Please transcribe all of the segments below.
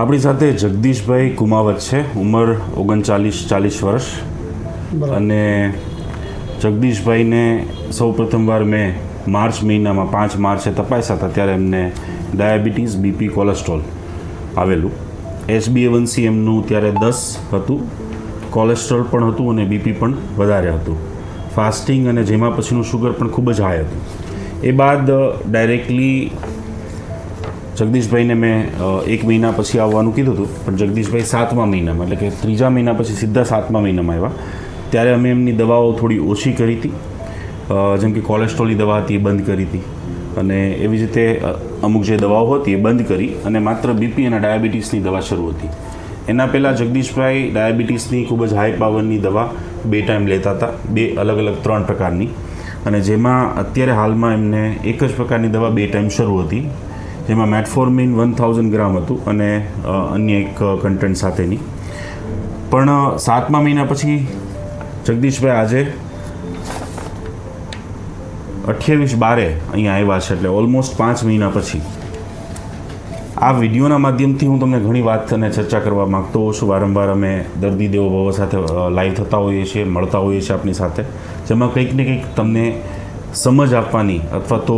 આપણી સાથે જગદીશભાઈ કુમાવત છે. ઉંમર ઓગણચાલીસ ચાલીસ વર્ષ. અને જગદીશભાઈને સૌ પ્રથમવાર મેં માર્ચ મહિનામાં પાંચ માર્ચે તપાસ્યા હતા ત્યારે એમને ડાયાબિટીસ બીપી કોલેસ્ટ્રોલ આવેલું. એસબીએવનસી એમનું ત્યારે દસ હતું. કોલેસ્ટ્રોલ પણ હતું અને બીપી પણ વધારે હતું. ફાસ્ટિંગ અને જેમાં પછીનું શુગર પણ ખૂબ જ હાઈ હતું. એ બાદ ડાયરેક્ટલી જગદીશભાઈને મેં એક મહિના પછી આવવાનું કીધું હતું, પણ જગદીશભાઈ સાતમા મહિનામાં, એટલે કે ત્રીજા મહિના પછી સીધા સાતમા મહિનામાં આવ્યા. ત્યારે અમે એમની દવાઓ થોડી ઓછી કરી હતી જેમ કે કોલેસ્ટ્રોલની દવા હતી એ બંધ કરી હતી. અને એવી જ રીતે અમુક જે દવાઓ હતી એ બંધ કરી, અને માત્ર બીપી અને ડાયાબિટીસની દવા શરૂ હતી. એના પહેલાં જગદીશભાઈ ડાયાબિટીસની ખૂબ જ હાઈ પાવરની દવા બે ટાઈમ લેતા હતા, બે અલગ અલગ ત્રણ પ્રકારની. અને જેમાં અત્યારે હાલમાં એમને એક જ પ્રકારની દવા બે ટાઈમ શરૂ હતી જેમાં મેટફોર્મિન વન થાઉઝન્ડ ગ્રામ હતું અને અન્ય એક કન્ટેન્ટ સાથેની. પણ સાતમા મહિના પછી જગદીશભાઈ આજે અઠ્યાવીસ બારે અહીંયા આવ્યા છે, એટલે ઓલમોસ્ટ પાંચ મહિના પછી. આ વિડીયોના માધ્યમથી હું તમને ઘણી વાત અને ચર્ચા કરવા માગતો હોઉં છું. વારંવાર અમે દર્દી દેવો ભવો સાથે લાઈવ થતા હોઈએ છીએ, મળતા હોઈએ છીએ આપની સાથે. જેમાં કંઈક ને કંઈક તમને સમજ આપવાની અથવા તો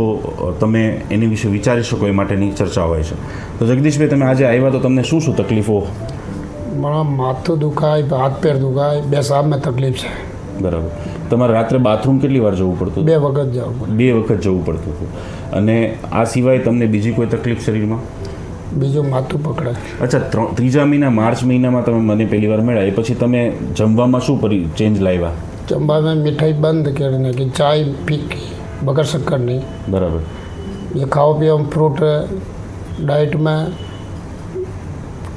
તમે એની વિશે વિચારી શકો એ માટેની ચર્ચા હોય છે. તો જગદીશભાઈ તમે આજે આવ્યા તો તમને શું શું તકલીફો? મારા માથું દુખાય હાથ પેર દુખાય બે સામે તકલીફ છે. બરાબર. તમારે રાત્રે બાથરૂમ કેટલી વાર જવું પડતું બે વખત જવું બે વખત જવું પડતું હતું. અને આ સિવાય તમને બીજી કોઈ તકલીફ શરીરમાં? બીજું માથું પકડાય અચ્છા ત્રણ ત્રીજા મહિના માર્ચ મહિનામાં તમે મને પહેલી વાર મળ્યા. એ પછી તમે જમવામાં શું પરી ચેન્જ લાવ્યા? ચંબામાં મીઠાઈ બંધ કરી નાખી ચાય ફીકી વગર નહીં બરાબર. એ ખાવા પીવામાં ફ્રૂટ ડાયટમાં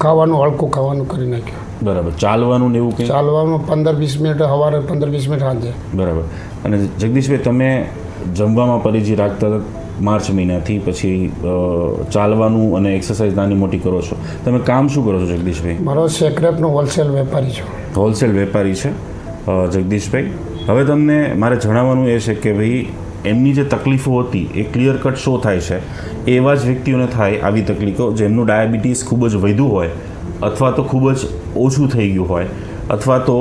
ખાવાનું હળકું ખાવાનું કરી નાખ્યું. બરાબર. ચાલવાનું ને એવું કંઈ? ચાલવાનું પંદર વીસ મિનિટ સવારે પંદર વીસ મિનિટ સાંજે બરાબર. અને જગદીશભાઈ તમે જમવામાં પરિચય રાખતા માર્ચ મહિનાથી પછી ચાલવાનું અને એક્સરસાઇઝ નાની મોટી કરો છો. તમે કામ શું કરો છો જગદીશભાઈ? મારો સેક્રેપનો હોલસેલ વેપારી છું. હોલસેલ વેપારી છે? જગદીશભાઈ, હવે તમને મારે જણાવવાનું એ છે કે ભાઈ, એમની જે તકલીફો હતી, એ ક્લિયર કટ શો થાય છે. એવા જ વ્યક્તિઓને થાય આવી તકલીફો જેમનું ડાયાબિટીસ ખૂબ જ વધ્યું હોય, અથવા તો ખૂબ જ ઓછું થઈ ગયું હોય, અથવા તો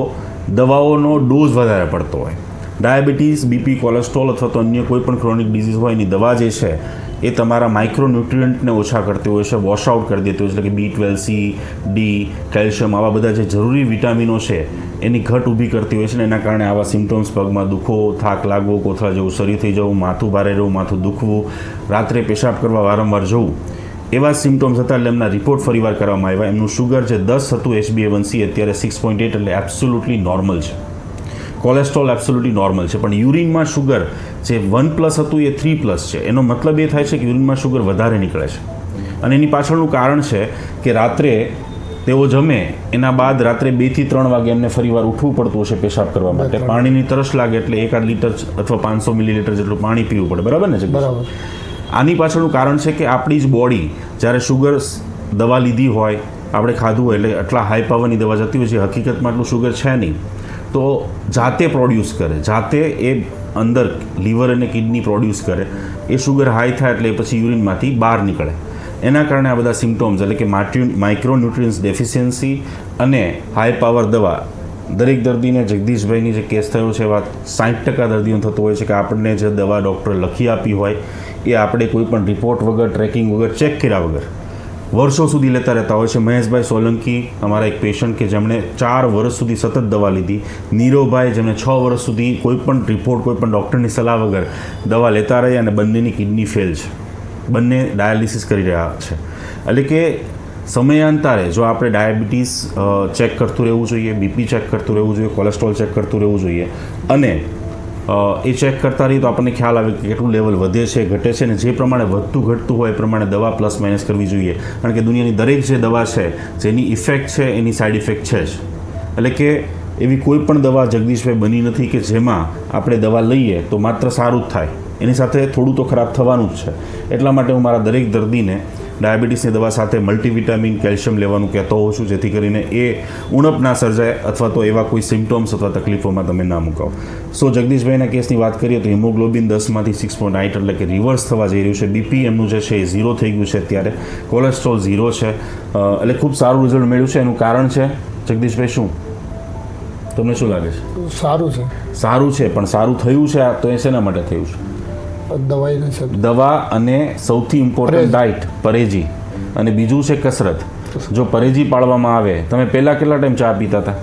દવાઓનો ડોઝ વધારે પડતો હોય. ડાયાબિટીસ બીપી કોલેસ્ટ્રોલ અથવા તો અન્ય કોઈ પણ ક્રોનિક ડિઝીઝ હોય, એની દવા જે છે એ તમારા માઇક્રોન્યુટ્રિયન્ટને ઓછા કરતી હોય છે વોશ આઉટ કરી દેતી હોય છે, એટલે કે B twelve C D calcium આવા બધા જે જરૂરી વિટામિનો છે, એની ઘટ ઊભી કરતી હોય છે ને એના કારણે આવા સિમ્ટમ્સ પગમાં દુખો, થાક લાગવો, કોથળા જેવું શરીર થઈ જવું, માથું ભારે રહેવું, માથું દુખવું, રાત્રે પેશાબ કરવા, વારંવાર જવું, એવા સિમ્ટમ્સ હતા એટલે એમના રિપોર્ટ ફરીવાર કરવામાં આવ્યા. એમનું શુગર જે દસ હતું H B A one C અત્યારે સિક્સ પોઈન્ટ એટ એટલે એબ્સોલ્યુટલી નોર્મલ છે. કોલેસ્ટ્રોલ એબ્સોલ્યુટલી નોર્મલ છે પણ યુરિનમાં શુગર જે વન પ્લસ હતું એ થ્રી પ્લસ છે. એનો મતલબ એ થાય છે કે યુરિનમાં શુગર વધારે નીકળે છે. અને એની પાછળનું કારણ છે કે રાત્રે તેઓ જમે એના બાદ રાત્રે બેથી ત્રણ વાગે એમને ફરીવાર ઉઠવું પડતું હશે પેશાબ કરવા માટે. પાણીની તરસ લાગે એટલે એકાદ લીટર અથવા પાંચસો મિલીલીટર જેટલું પાણી પીવું પડે. બરાબર ને બરાબર. આની પાછળનું કારણ છે કે આપણી જ બોડી જ્યારે શુગર દવા લીધી હોય આપણે ખાધું હોય એટલે આટલા હાઈ પાવરની દવા જતી હોય છે હકીકતમાં આટલું શુગર છે નહીં. તો જાતે પ્રોડ્યુસ કરે, જાતે એ અંદર લીવર અને કિડની પ્રોડ્યુસ કરે, એ શુગર હાઈ થાય એટલે પછી યુરિનમાંથી બહાર નીકળે. એના કારણે આ બધા સિમ્ટોમ્સ એટલે કે માટ્યુ માઇક્રોન્યુટ્રિયન્સ ડેફિશિયન્સી અને હાઈ પાવર દવા, દરેક દર્દીને જગદીશભાઈની જે કેસ થયો છે એવા સાઠ ટકા દર્દીઓને થતો હોય છે કે આપણને જે દવા ડૉક્ટરે લખી આપી હોય, એ આપણે કોઈ પણ રિપોર્ટ વગર ટ્રેકિંગ વગર ચેક કર્યા વગર. વર્ષો સુધી લેતા રહેતા હોય છે. મહેશભાઈ સોલંકી, અમારા એક પેશન્ટ કે જેમણે ચાર વર્ષ સુધી સતત દવા લીધી. નીરવભાઈ, જેમણે છ વર્ષ સુધી કોઈપણ રિપોર્ટ કોઈપણ ડૉક્ટરની સલાહ વગર દવા લેતા રહી અને બંનેની કિડની ફેલ છે. બંને ડાયાલિસિસ કરી રહ્યા છે. એટલે કે સમયાંતરે જો આપણે ડાયાબિટીસ ચેક કરતું રહેવું જોઈએ બીપી ચેક કરતું રહેવું જોઈએ કોલેસ્ટ્રોલ ચેક કરતું રહેવું જોઈએ અને એ ચેક કરતા રહીએ તો આપણને ખ્યાલ આવે કે કેટલું લેવલ વધે છે, ઘટે છે ને જે પ્રમાણે વધતું ઘટતું હોય એ પ્રમાણે દવા પ્લસ માઇનસ કરવી જોઈએ. કારણ કે દુનિયાની દરેક જે દવા છે, જેની ઇફેક્ટ છે, એની સાઈડ ઇફેક્ટ છે જ. એટલે કે એવી કોઈ પણ દવા જગદીશભાઈ બની નથી કે જેમાં આપણે દવા લઈએ તો માત્ર સારું જ થાય. એની સાથે થોડું તો ખરાબ થવાનું જ છે. એટલા માટે હું મારા દરેક દર્દીને ડાયાબિટીસની દવા સાથે મલ્ટીવિટામિન કેલ્શિયમ લેવાનું કહેતો હોઉં છું જેથી કરીને એ ઉણપ ના સર્જાય અથવા તો એવા કોઈ સિમ્ટમ્સ અથવા તકલીફોમાં તમે ના મુકાવો. સો જગદીશભાઈના કેસની વાત કરીએ તો હિમોગ્લોબિન દસમાંથી સિક્સ પોઈન્ટ આઠ એટલે કે રિવર્સ થવા જઈ રહ્યું છે. બીપી એમનું જે છે એ ઝીરો થઈ ગયું છે અત્યારે. કોલેસ્ટ્રોલ ઝીરો છે. એટલે ખૂબ સારું રિઝલ્ટ મળ્યું છે. એનું કારણ છે જગદીશભાઈ શું? તમને શું લાગે છે? સારું છે. સારું છે પણ સારું થયું છે આ તો એ શેના માટે થયું છે? દવાઈ દવા અને સૌથી ઇમ્પોર્ટન્ટ ડાયટ પરેજી. અને બીજું છે કસરત. જો પરેજી પાળવામાં આવે તમે પહેલા કેટલા ટાઈમ ચા પીતા હતા?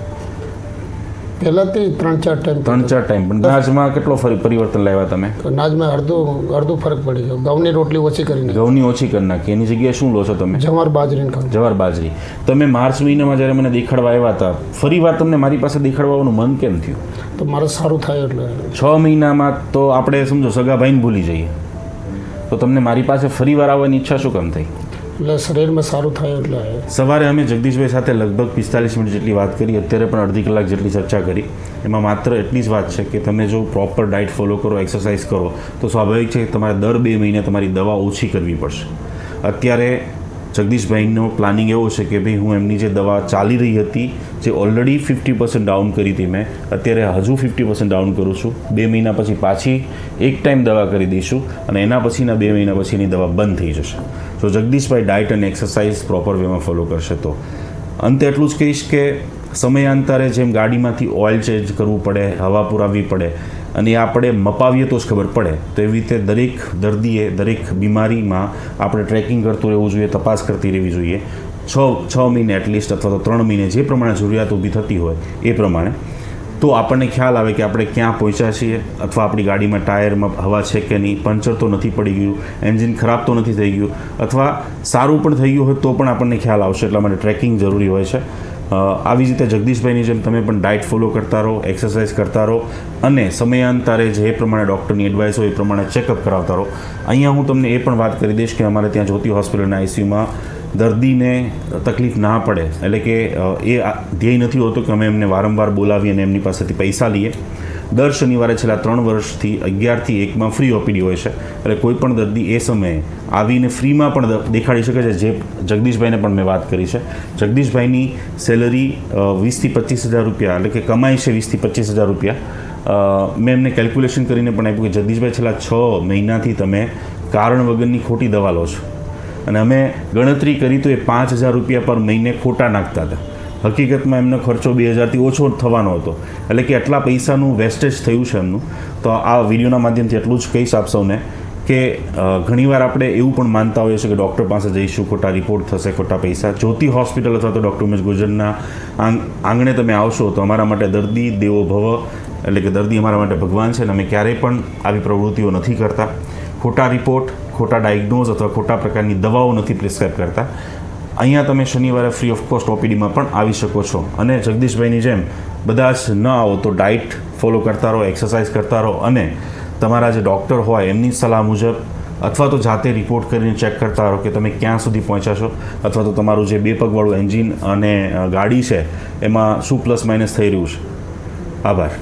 પહેલાંથી ત્રણ ચાર ટાઈમ ત્રણ ચાર ટાઈમ. પણ નાજમાં કેટલો ફરી પરિવર્તન લાવ્યા તમે? નાજમાં અડધું અડધું ફરક પડી ગયો ઘઉંની રોટલી ઓછી કરીને ઘઉંની ઓછી કરી નાખી. એની જગ્યાએ શું લો છો તમે? જવાર બાજરીને ખાવું જવાર બાજરી. તમે માર્ચ મહિનામાં જ્યારે મને દેખાડવા આવ્યા હતા ફરી વાર તમને મારી પાસે દેખાડવાનું મન કેમ થયું? તો મારે સારું થાય એટલે છ મહિનામાં તો આપણે સમજો સગાભાઈને ભૂલી જઈએ. તો તમને મારી પાસે ફરી વાર આવવાની ઈચ્છા શું કામ થઈ? એટલે શરીરમાં સારું થાય એટલે સવારે અમે જગદીશભાઈ સાથે લગભગ પિસ્તાલીસ મિનિટ જેટલી વાત કરી અત્યારે પણ અડધી કલાક જેટલી ચર્ચા કરી. એમાં માત્ર એટલી જ વાત છે કે તમે જો પ્રોપર ડાયટ ફોલો કરો એક્સરસાઇઝ કરો તો સ્વાભાવિક છે કે તમારે દર બે મહિને તમારી દવા ઓછી કરવી પડશે. અત્યારે જગદીશભાઈનો પ્લાનિંગ એવો છે કે ભાઈ હું એમની જે દવા ચાલી રહી હતી, જે ઓલરેડી ફિફ્ટી પર્સન્ટ ડાઉન કરી હતી મેં, અત્યારે હજુ ફિફ્ટી પર્સન્ટ ડાઉન કરું છું. બે મહિના પછી પાછી એક ટાઈમ દવા કરી દઈશું અને એના પછીના બે મહિના પછીની દવા બંધ થઈ જશે. જો જગદીશભાઈ ડાયટ અને એક્સરસાઇઝ પ્રોપર વેમાં ફોલો કરશે તો. અંતે એટલું જ કહીશ કે સમયાંતરે જેમ ગાડીમાંથી ઓઇલ ચેન્જ કરવું પડે, હવા પુરાવવી પડે અને આપણે મપાવીએ તો જ ખબર પડે. તો એવી રીતે દરેક દર્દીએ દરેક બીમારીમાં આપણે ટ્રેકિંગ કરતું રહેવું જોઈએ, તપાસ કરતી રહેવી જોઈએ. છ છ મહિને એટલીસ્ટ અથવા તો ત્રણ મહિને જે પ્રમાણે જરૂરિયાત ઊભી થતી હોય એ પ્રમાણે. તો આપણને ખ્યાલ આવે કે આપણે ક્યાં પહોંચ્યા છીએ અથવા આપણી ગાડીમાં ટાયરમાં હવા છે કે નહીં, પંચર તો નથી પડી ગયું, એન્જિન ખરાબ તો નથી થઈ ગયું, અથવા સારું પણ થઈ ગયું હોય તો પણ આપણને ખ્યાલ આવશે, એટલા માટે ટ્રેકિંગ જરૂરી હોય છે. આવી રીતે જગદીશભાઈની જેમ તમે પણ ડાયટ ફોલો કરતા રહો, એક્સરસાઇઝ કરતા રહો અને સમયાંતરે જે પ્રમાણે ડૉક્ટરની એડવાઇસ હોય એ પ્રમાણે ચેકઅપ કરાવતા રહો. અહીંયા હું તમને એ પણ વાત કરી દઈશ કે અમારે ત્યાં જ્યોતિ હોસ્પિટલના આઈસીયુમાં દર્દીને તકલીફ ના પડે. એટલે કે એ ધ્યેય નથી હોતો કે અમે એમને વારંવાર બોલાવી અને એમની પાસેથી પૈસા લઈએ. દર શનિવારે છેલ્લા ત્રણ વર્ષથી અગિયારથી એકમાં ફ્રી ઓપીડી હોય છે. એટલે કોઈ પણ દર્દી એ સમયે આવીને ફ્રીમાં પણ દેખાડી શકે છે. જે જગદીશભાઈને પણ મેં વાત કરી છે. જગદીશભાઈની સેલરી વીસથી પચીસ હજાર રૂપિયા, એટલે કે કમાઈ છે વીસથી પચીસ હજાર રૂપિયા. મેં એમને કેલ્ક્યુલેશન કરીને પણ આપ્યું કે જગદીશભાઈ છેલ્લા છ મહિનાથી તમે કારણ વગરની ખોટી દવા લો છો. અને અમે ગણતરી કરી તો એ પાંચ હજાર રૂપિયા પર મહિને ખોટા નાખતા હતા. હકીકતમાં એમનો ખર્ચો બે હજારથી ઓછો થવાનો હતો. એટલે કે આટલા પૈસાનું વેસ્ટેજ થયું છે એમનું. તો આ વિડીયોના માધ્યમથી એટલું જ કહીશ આપ સૌને કે ઘણીવાર આપણે એવું પણ માનતા હોઈએ છીએ કે ડૉક્ટર પાસે જઈશું, ખોટા રિપોર્ટ થશે, ખોટા પૈસા. જ્યોતિ હોસ્પિટલ અથવા તો ડૉક્ટર ઉમેશ ગુજરના આંગ, આંગણે તમે આવશો તો અમારા માટે દર્દી દેવો ભવ. એટલે કે દર્દી અમારા માટે ભગવાન છે અને અમે ક્યારેય પણ આવી પ્રવૃત્તિઓ નથી કરતા. ખોટા રિપોર્ટ ખોટા ડાયગ્નોઝ અથવા ખોટા પ્રકારની દવાઓ નથી પ્રિસ્ક્રાઇબ કરતા. અહીંયા તમે શનિવારે ફ્રી ઓફ કોસ્ટ ઓપીડીમાં પણ આવી શકો છો. અને જગદીશભાઈની જેમ બધા જ ન આવો તો ડાયટ ફોલો કરતા રહો એક્સરસાઇઝ કરતા રહો અને તમારા જે ડૉક્ટર હોય એમની સલાહ મુજબ અથવા તો જાતે રિપોર્ટ કરીને ચેક કરતા રહો કે તમે ક્યાં સુધી પહોંચ્યા છો અથવા તો તમારું જે બે પગવાળું એન્જિન અને ગાડી છે એમાં શું પ્લસ માઇનસ થઈ રહ્યું છે. આભાર.